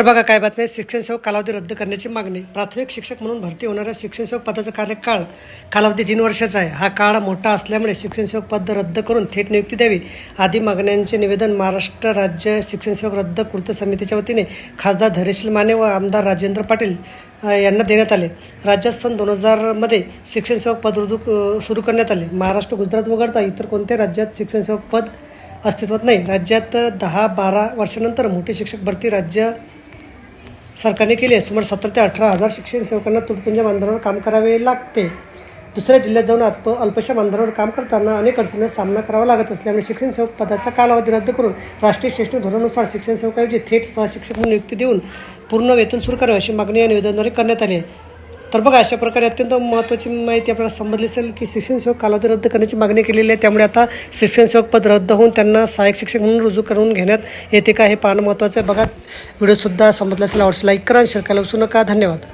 तर बघा काय बातमी शिक्षणसेवक शिक्षण सेवक कालावधी रद्द करण्याची मागणी. प्राथमिक शिक्षक म्हणून भरती होणाऱ्या शिक्षण सेवक पदाचा कार्यकाळ कालावधी तीन वर्षाचा आहे. हा काळ मोठा असल्यामुळे शिक्षण सेवक पद रद्द करून थेट नियुक्ती द्यावी. आदी मागण्यांचे निवेदन महाराष्ट्र राज्य शिक्षण सेवक रद्द कृत समितीच्या वतीने खासदार धैर्यशील माने व आमदार राजेंद्र पाटील यांना देण्यात आले. राज्यात सन दोन हजारमध्ये शिक्षण सेवक पद रुजू सुरू करण्यात आले. महाराष्ट्र गुजरात वगळता इतर कोणत्याही राज्यात शिक्षण सेवक पद अस्तित्वात नाही. राज्यात दहा बारा वर्षानंतर मोठी शिक्षक भरती राज्य सरकारने केली आहे. सुमारे सतरा ते अठरा हजार शिक्षण सेवकांना तुटपुंजा बांधावर काम करावे लागते. दुसऱ्या जिल्ह्यात जाऊन अल्प अल्पशा बांधावर काम करताना अनेक अडचणींना सामना करावा लागत असल्यामुळे शिक्षण सेवक पदाचा कालावधी रद्द करून राष्ट्रीय शैक्षणिक धोरणानुसार शिक्षण सेवकाऐवजी थेट सहशिक्षक म्हणून नियुक्ती देऊन पूर्ण वेतन सुरू करावे अशी मागणी या निवेदनाद्वारे करण्यात आली आहे. तर बघा अशा प्रकारे अत्यंत महत्त्वाची माहिती आपल्याला समजली असेल की शिक्षण सेवक कालावधी रद्द करण्याची मागणी केलेली आहे. त्यामुळे आता शिक्षण सेवक पद रद्द होऊन त्यांना सहाय्यक शिक्षक म्हणून रुजू करून घेण्यात येते का हे पाहणं महत्त्वाचं आहे. बघा व्हिडिओसुद्धा समजला असेल आवडस लाईक करा शेअर करायला विसरू नका. धन्यवाद.